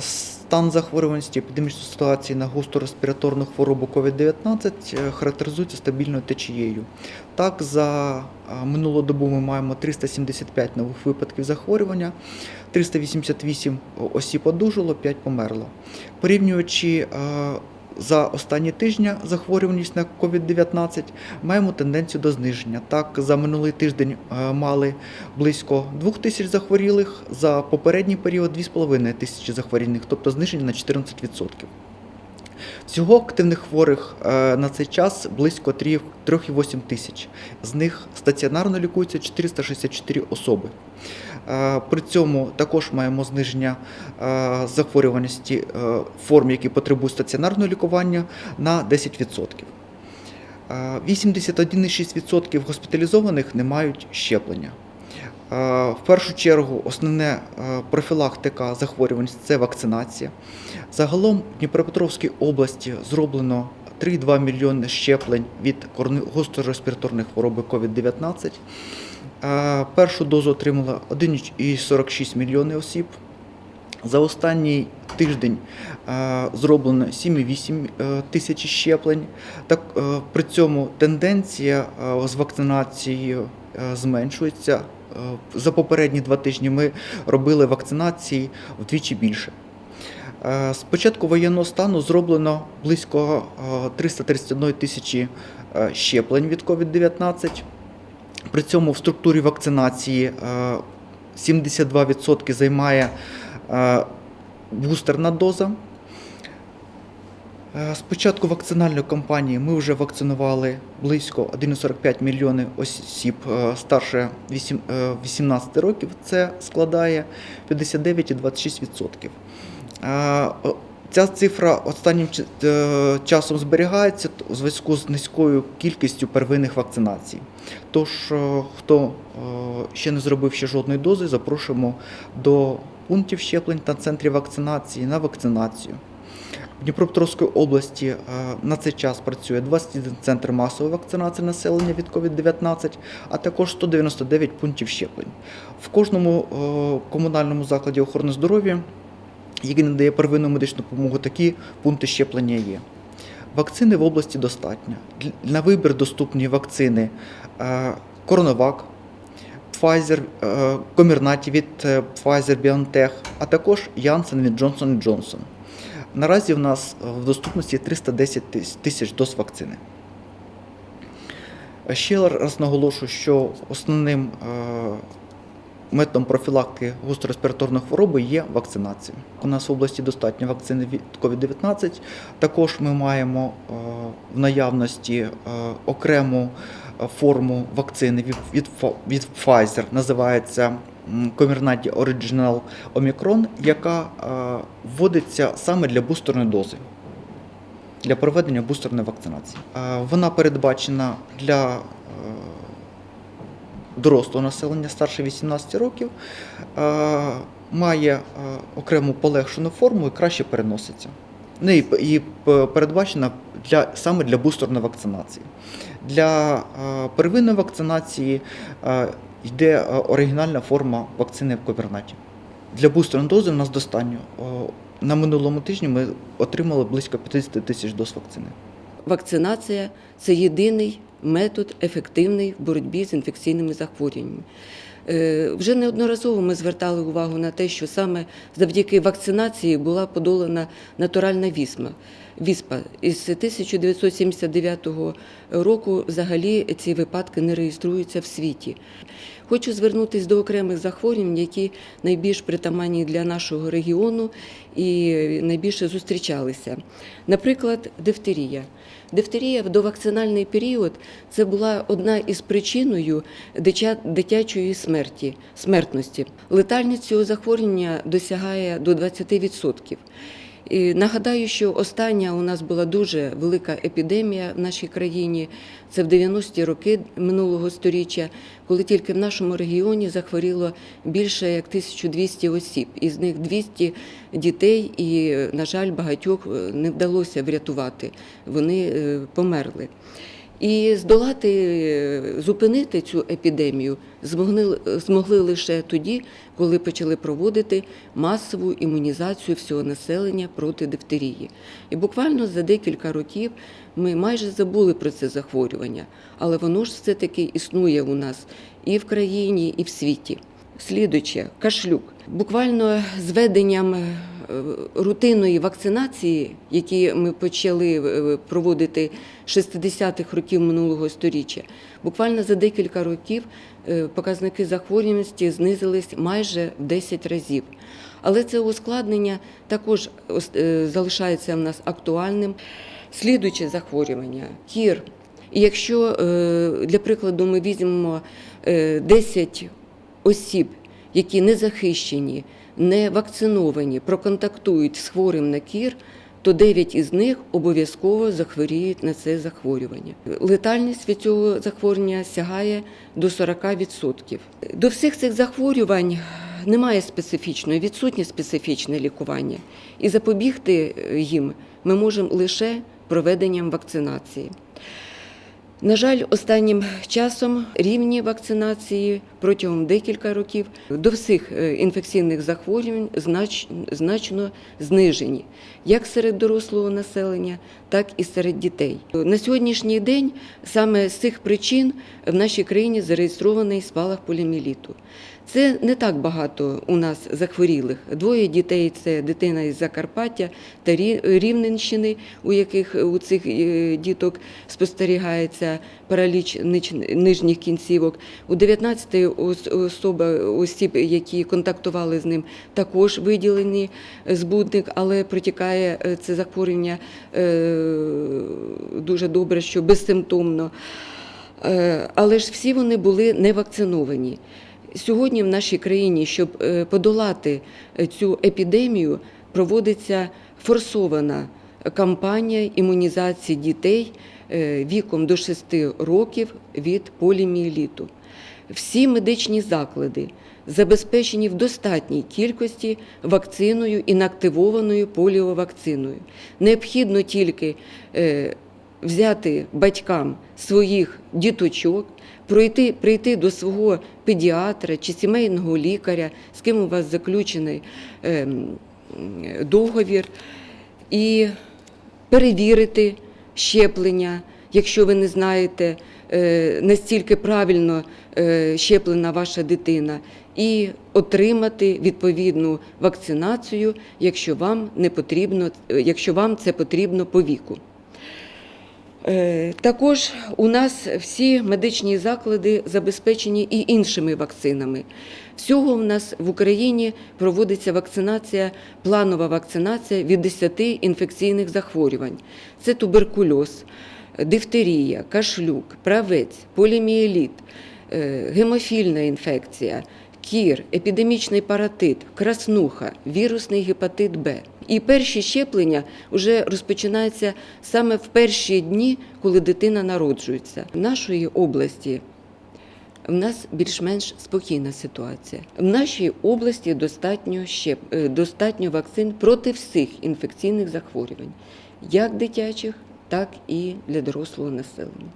Стан захворюваності епідемічної ситуації на густу респіраторну хворобу COVID-19 е, характеризується стабільною течією. Так, за е, минулу добу ми маємо 375 нових випадків захворювання, 388 осіб одужало, 5 померло. Порівнюючи е, за останні тижня захворюваність на COVID-19, маємо тенденцію до зниження. Так, за минулий тиждень е, мали близько 2 тисяч захворілих, за попередній період 2,5 тисячі захворілих, тобто зниження на 14%. Всього активних хворих е, на цей час близько 3,8 тисяч. З них стаціонарно лікується 464 особи. Е, При цьому також маємо зниження е, захворюваності форм, які потребують стаціонарного лікування, на 10%. Е, 81,6% госпіталізованих не мають щеплення. Е, В першу чергу основне е, профілактика захворюваності це вакцинація. Загалом в Дніпропетровській області зроблено 3,2 мільйони щеплень від гострореспіраторної хвороби COVID-19. Е, Першу дозу отримало 1,46 мільйони осіб. За останній тиждень зроблено 7,8 е, тисячі щеплень. Так, при цьому тенденція з вакцинацією зменшується. Е, За попередні два тижні ми робили вакцинації вдвічі більше. Е, З початку воєнного стану зроблено близько е, 331 тисячі е, щеплень від COVID-19. При цьому в структурі вакцинації е, 72% займає е, бустерна доза. Е, З початку вакцинальної кампанії ми вже вакцинували близько 1,45 мільйони осіб е, старше е, 18 років. Це складає 59,26%. Е, Ця цифра останнім е, часом зберігається у зв'язку з низькою кількістю первинних вакцинацій. Тож, е, хто е, ще не зробив ще жодної дози, запрошуємо до пунктів щеплень та центрів вакцинації на вакцинацію. В Дніпропетровській області е, на цей час працює 21 центр масової вакцинації населення від COVID-19, а також 199 пунктів щеплень. В кожному е, комунальному закладі охорони здоров'я, який надає первинну медичну допомогу, такі пункти щеплення є. Вакцини в області достатньо. На вибір доступні вакцини Коронавак, Pfizer, е, Комірнаті від Pfizer BioNTech, а також Janssen від Johnson Johnson. Наразі в нас е, в доступності 310 тисяч доз вакцини. Ще раз наголошую, що основним е, методом профілактики гострореспіраторної хвороби є вакцинація. У нас в області достатньо вакцини від COVID-19. Також ми маємо е, в наявності окрему форму вакцини від Pfizer, називається Comirnaty Original Omicron, яка е, вводиться саме для бустерної дози. Для проведення бустерної вакцинації. Е, Вона передбачена для е, дорослого населення старше 18 років, має окрему полегшену форму і краще переноситься. Ну і, передбачена для, саме для бустерної вакцинації. Для первинної вакцинації йде е, оригінальна форма вакцини в кубернаті Для бустерної дози в нас достатньо. На минулому тижні ми отримали близько 50 тисяч доз вакцини. Вакцинація це єдиний метод ефективний в боротьбі з інфекційними захворюваннями. Е, Вже неодноразово ми звертали увагу на те, що саме завдяки вакцинації була подолана натуральна вісма. Віспа із 1979 року взагалі ці випадки не реєструються в світі. Хочу звернутися до окремих захворювань, які найбільш притаманні для нашого регіону і найбільше зустрічалися. Наприклад, дифтерія. Дифтерія в довакцинальний період це була одна із причиною дитячої смерті, смертності. Летальність цього захворювання досягає до 20%. І нагадаю, що остання у нас була дуже велика епідемія в нашій країні. Це в 90-ті роки минулого століття, коли тільки в нашому регіоні захворіло більше як 1200 осіб. Із них 200 дітей, і, на жаль, багатьох е, не вдалося врятувати. Вони е, померли. І здолати, е, зупинити цю епідемію змогли, змогли лише тоді, коли почали проводити масову імунізацію всього населення проти дифтерії. І буквально за декілька років ми майже забули про це захворювання, але воно ж все-таки існує у нас і в країні, і в світі. Слідуюче, кашлюк. Буквально з введенням е, рутинної вакцинації, які ми почали е, проводити 60-х років минулого століття, буквально за декілька років е, показники захворюваності знизились майже в 10 разів. Але це ускладнення також е, залишається в нас актуальним. Слідуюче захворювання кір. І якщо е, для прикладу ми візьмемо е, 10 осіб, які не захищені, не вакциновані, проконтактують з хворим на кір, то 9 із них обов'язково захворіють на це захворювання. Летальність від цього захворювання сягає до 40%. До всіх цих захворювань немає специфічної, відсутнє специфічне лікування. І запобігти е, їм ми можемо лише проведенням вакцинації. На жаль, останнім часом рівні вакцинації протягом декілька років до всіх е, інфекційних захворювань знач- значно знижені, як серед дорослого населення, так і серед дітей. На сьогоднішній день саме з цих причин в нашій країні зареєстрований спалах поліоміеліту. Це не так багато у нас захворілих. Двоє дітей це дитина із Закарпаття та Рівненщини, у яких е, у цих е, діток спостерігається параліч нижніх кінцівок. У 19 ос- особа осіб, які контактували з ним, також виділені збудник, але протікає е, це захворювання е, дуже добре, що безсимптомно. Е, Але ж всі вони були не вакциновані. Сьогодні в нашій країні, щоб е, подолати е, цю епідемію, проводиться форсована кампанія імунізації дітей е, віком до 6 років від поліміеліту. Всі медичні заклади забезпечені в достатній кількості вакциною інактивованою поліовакциною. Необхідно тільки взяти батькам своїх діточок, пройти, прийти до свого педіатра чи сімейного лікаря, з ким у вас заключений ем, договір, і перевірити щеплення, якщо ви не знаєте, е, настільки правильно е, щеплена ваша дитина, і отримати відповідну вакцинацію, якщо вам не потрібно, якщо вам це потрібно по віку. Е, Також у нас всі медичні заклади забезпечені і іншими вакцинами. Всього у нас в Україні проводиться вакцинація, планова вакцинація від 10 інфекційних захворювань. Це туберкульоз, дифтерія, кашлюк, правець, поліміеліт, е, гемофільна інфекція, кір, епідемічний паратит, краснуха, вірусний гепатит Б. І перші щеплення вже розпочинаються саме в перші дні, коли дитина народжується. В нашої області в нас більш-менш спокійна ситуація. В нашій області достатньо щеп... е, достатньо вакцин проти всіх інфекційних захворювань, як дитячих, так і для дорослого населення.